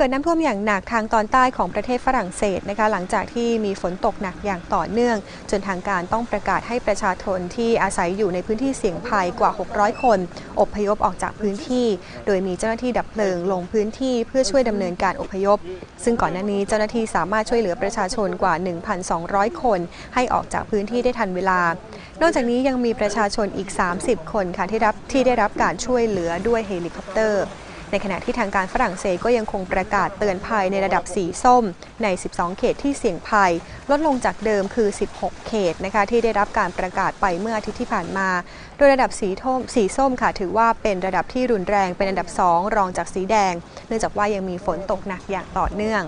เกิดน้ำท่วมอย่างหนักทางตอนใต้ของประเทศฝรั่งเศสนะคะหลังจากที่มีฝนตกหนักอย่างต่อเนื่อง จนทางการต้องประกาศให้ประชาชนที่อาศัยอยู่ในพื้นที่เสี่ยงภัยกว่า 600 คน อพยพออกจากพื้นที่ โดยมีเจ้าหน้าที่ดับเพลิงลงพื้นที่เพื่อช่วยดำเนินการอพยพ ซึ่งก่อนหน้านี้เจ้าหน้าที่สามารถช่วยเหลือประชาชนกว่า 1,200 คน ให้ออกจากพื้นที่ได้ทันเวลา นอกจากนี้ยังมีประชาชนอีก 30 คนค่ะที่รับที่ได้รับการช่วยเหลือด้วยเฮลิคอปเตอร์ ในขณะที่ทางการฝรั่งเศสก็ยังคงประกาศเตือนภัยในระดับสีส้มใน 12 เขตที่เสี่ยงภัย ลดลงจากเดิมคือ 16 เขตนะคะที่ได้รับการประกาศไปเมื่ออาทิตย์ที่ผ่านมา โดยระดับสีท่มสีส้มค่ะถือว่าเป็นระดับที่รุนแรงเป็นอันดับ 2 รองจากสีแดง เนื่องจากว่ายังมีฝนตกหนักอย่างต่อเนื่อง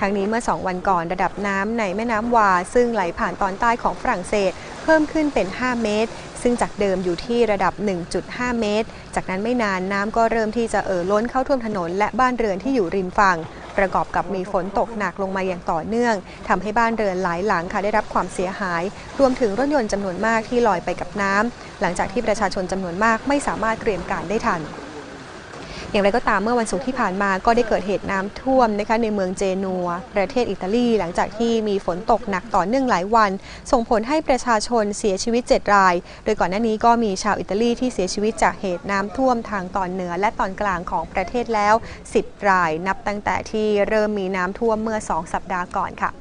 ทั้งนี้เมื่อ 2 วันก่อนระดับน้ำในแม่น้ำวา ซึ่งไหลผ่านตอนใต้ของฝรั่งเศส เพิ่มขึ้นเป็น 5 เมตร ซึ่งจากเดิมอยู่ที่ระดับ 1.5 เมตร จากนั้นไม่นานน้ำก็เริ่มที่จะเอ่อล้นเข้าท่วมถนน และบ้านเรือนที่อยู่ริมฝั่งประกอบกับมีฝนตกหนักลงมาอย่างต่อเนื่องทำให้บ้านเรือนหลายหลังค่ะได้รับความเสียหาย รวมถึงรถยนต์จำนวนมากที่ลอยไปกับน้ำหลังจากที่ประชาชนจำนวนมากไม่สามารถเตรียมการได้ทัน อย่างไรก็ตามเมื่อวันศุกร์ที่ผ่านมาก็ได้เกิดเหตุน้ำท่วมนะคะในเมืองเจนัว ประเทศอิตาลีหลังจากที่มีฝนตกหนักต่อเนื่องหลายวัน ส่งผลให้ประชาชนเสียชีวิต 7 ราย โดยก่อนหน้านี้ก็มีชาวอิตาลีที่เสียชีวิตจากเหตุน้ำท่วมทางตอนเหนือและตอนกลางของประเทศแล้ว 10 ราย นับตั้งแต่ที่เริ่มมีน้ำท่วมเมื่อ 2 สัปดาห์ก่อนค่ะ